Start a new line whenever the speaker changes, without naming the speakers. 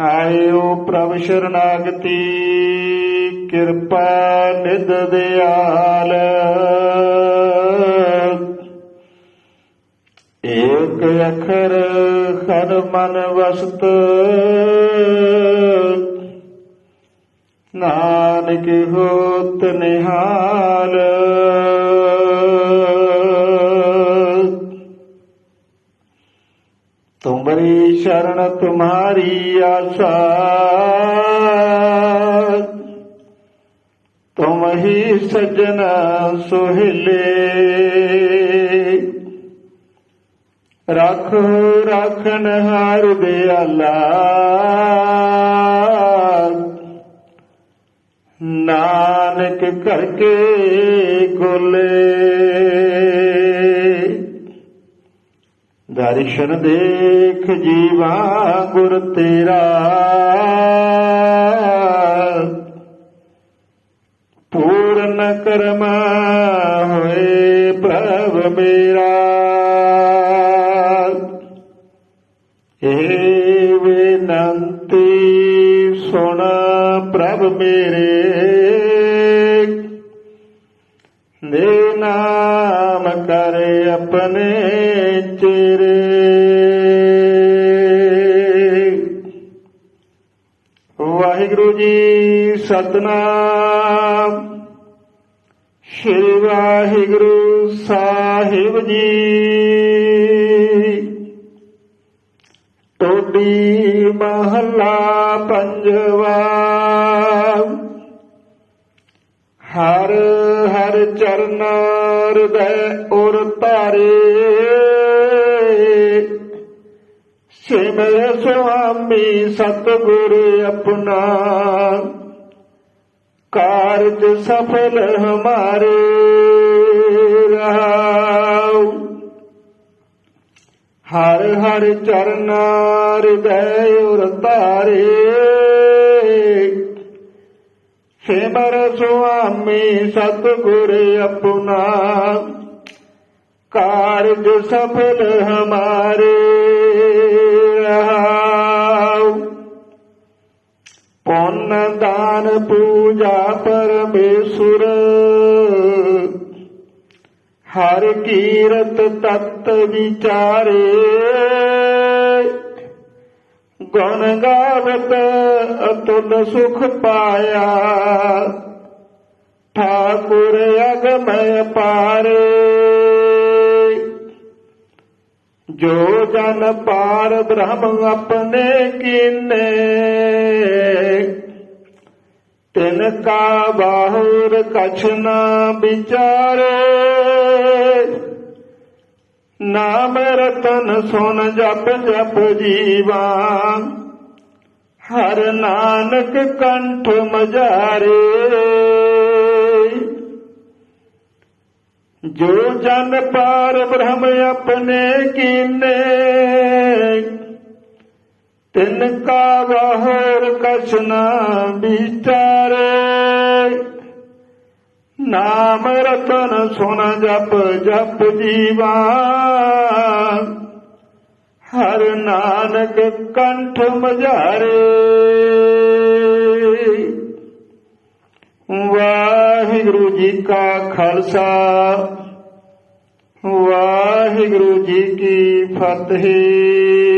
ਆਇਓ ਪ੍ਰਭ ਸ਼ਰਨਾਗਤੀ ਕਿਰਪਾ ਨਿਧ ਦਿਆਲ। ਏਕ ਅਖਰ ਖਰ ਮਨ ਵਸਤ ਨਾਨਕ ਹੋਤ ਨਿਹਾਲ। ਤੁਮਰੀ ਸ਼ਰਨ ਤੁਮਾਰੀ ਆਸਾ। ਤੁਮ ਹੀ ਸਜਣ ਸੁਹਿਲੇ। ਰਖ ਰਖਨ ਹਾਰ ਦਿਆਲਾ ਨਾਨਕ ਕਰਕੇ ਗੋਲੇ ਦਰਸ਼ਨ ਦੇਖ ਜੀਵਾ ਗੁਰ ਤੇਰਾ। ਪੂਰਨ ਕਰਮ ਹੋਏ ਪ੍ਰਭ ਮੇਰਾ। ਇਹ ਬੇਨੰਤੀ ਸੁਣ ਪ੍ਰਭ ਮੇਰੇ। ਦੇ ਨਾਮ ਕਰ ਆਪਣੇ ਵਾਹਿਗੁਰੂ ਜੀ ਸਤਨਾਮ। ਸ਼੍ਰੀ ਵਾਹਿਗੁਰੂ ਸਾਹਿਬ ਜੀ। ਟੋਡੀ ਮਹੱਲਾ ਪੰਜਵਾ। ਹਰ ਹਰ ਚਰਨ ਹਿਰਦੈ ਉਰ ਧਾਰੇ। ਸਿਮਰ ਸੁਆਮੀ ਸਤਿਗੁਰ ਆਪਣਾ। ਕਾਰਜ ਸਫਲ ਹਮਾਰੇ ਰਹਾਉ। ਹਰ ਹਰ ਚਰਨ ਹਿਰਦੈ ਉਰ ਧਾਰੇ ਸਿਮਰ ਸੁਆਮੀ ਸਤਿਗੁਰ ਆਪਣਾ। ਕਾਰਜ ਸਫਲ ਹਮਾਰੇ ਪੁੰਨ ਦਾਨ ਪੂਜਾ ਪਰਮੇਸ਼ੁਰ। ਹਰ ਕੀਰਤ ਤਤ ਵਿਚਾਰੇ। ਗੁਣ ਗਾਵਤ ਅਤੁਲ ਸੁਖ ਪਾਇਆ। ਠਾਕੁਰ ਅਗਮਯ ਪਾਰੇ। ਜੋ ਜਨ ਪਾਰ ਬ੍ਰਹਮ ਆਪਣੇ ਕੀਨੇ। ਤਿਨ ਕਾ ਬਾਹੁਰ ਕਛ ਨਾ ਵਿਚਾਰੇ। ਨਾਮ ਰਤਨ ਸੁਨ ਜਪ ਜਪ ਜੀਵਾ। ਹਰ ਨਾਨਕ ਕੰਠ ਮਜਾਰੇ। ਜੋ ਜਨ ਪਾਰ ਬ੍ਰਹਮ ਆਪਣੇ ਕੀਨੇ, ਤਿਨ ਕਾ ਬਾਹਰ ਕਛ ਨਾ ਵਿਚਾਰੇ। ਨਾਮ ਰਤਨ ਸੁਣ ਜਪ ਜਪ ਜੀਵਾ ਹਰ ਨਾਨਕ ਕੰਠ ਮਝਾਰੇ। ਵਾਹਿਗੁਰੂ ਜੀ ਕਾ ਖਾਲਸਾ। ਵਾਹਿਗੁਰੂ ਜੀ ਕੀ ਫਤਿਹ।